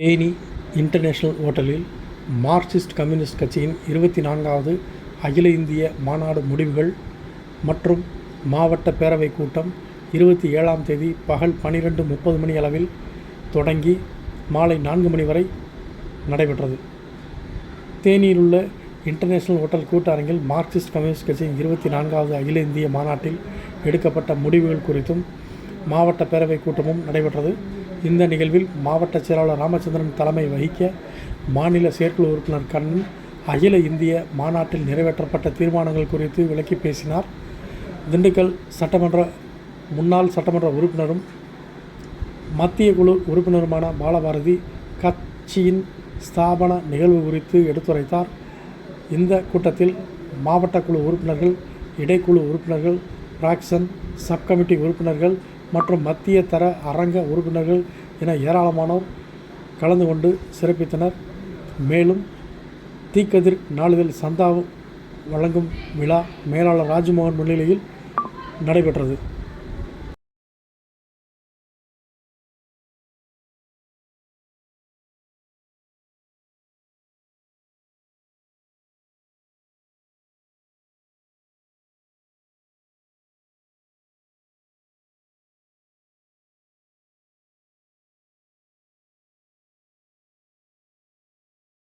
Theni international ஓட்டலில் Marxist communist கட்சியின் இருபத்தி நான்காவது அகில இந்திய மாநாடு முடிவுகள் மற்றும் மாவட்ட பேரவைக் கூட்டம் இருபத்தி ஏழாம் தேதி பகல் பன்னிரெண்டு முப்பது மணி அளவில் தொடங்கி மாலை நான்கு மணி வரை நடைபெற்றது. தேனியில் உள்ள இன்டர்நேஷனல் ஹோட்டல் கூட்டரங்கில் மார்க்சிஸ்ட் கம்யூனிஸ்ட் கட்சியின் இருபத்தி நான்காவது அகில இந்திய மாநாட்டில் எடுக்கப்பட்ட முடிவுகள் குறித்தும் மாவட்ட பேரவைக் கூட்டமும் நடைபெற்றது. இந்த நிகழ்வில் மாவட்ட செயலாளர் ராமச்சந்திரன் தலைமை வகிக்க மாநில செயற்குழு உறுப்பினர் கண்ணன் அகில இந்திய மாநாட்டில் நிறைவேற்றப்பட்ட தீர்மானங்கள் குறித்து விளக்கி பேசினார். திண்டுக்கல் சட்டமன்ற முன்னாள் சட்டமன்ற உறுப்பினரும் மத்திய குழு உறுப்பினருமான பாலபாரதி கட்சியின் ஸ்தாபன நிகழ்வு குறித்து எடுத்துரைத்தார். இந்த கூட்டத்தில் மாவட்ட குழு உறுப்பினர்கள் இடைக்குழு உறுப்பினர்கள் பிராக்சன் சப் கமிட்டி உறுப்பினர்கள் மற்றும் மத்திய தர அரங்க உறுப்பினர்கள் என ஏராளமானோர் கலந்து கொண்டு சிறப்பித்தனர். மேலும் தீக்கதிர் நாளிதழ் சந்தா வழங்கும் விழா மேலாளர் ராஜ்மோகன் முன்னிலையில் நடைபெற்றது.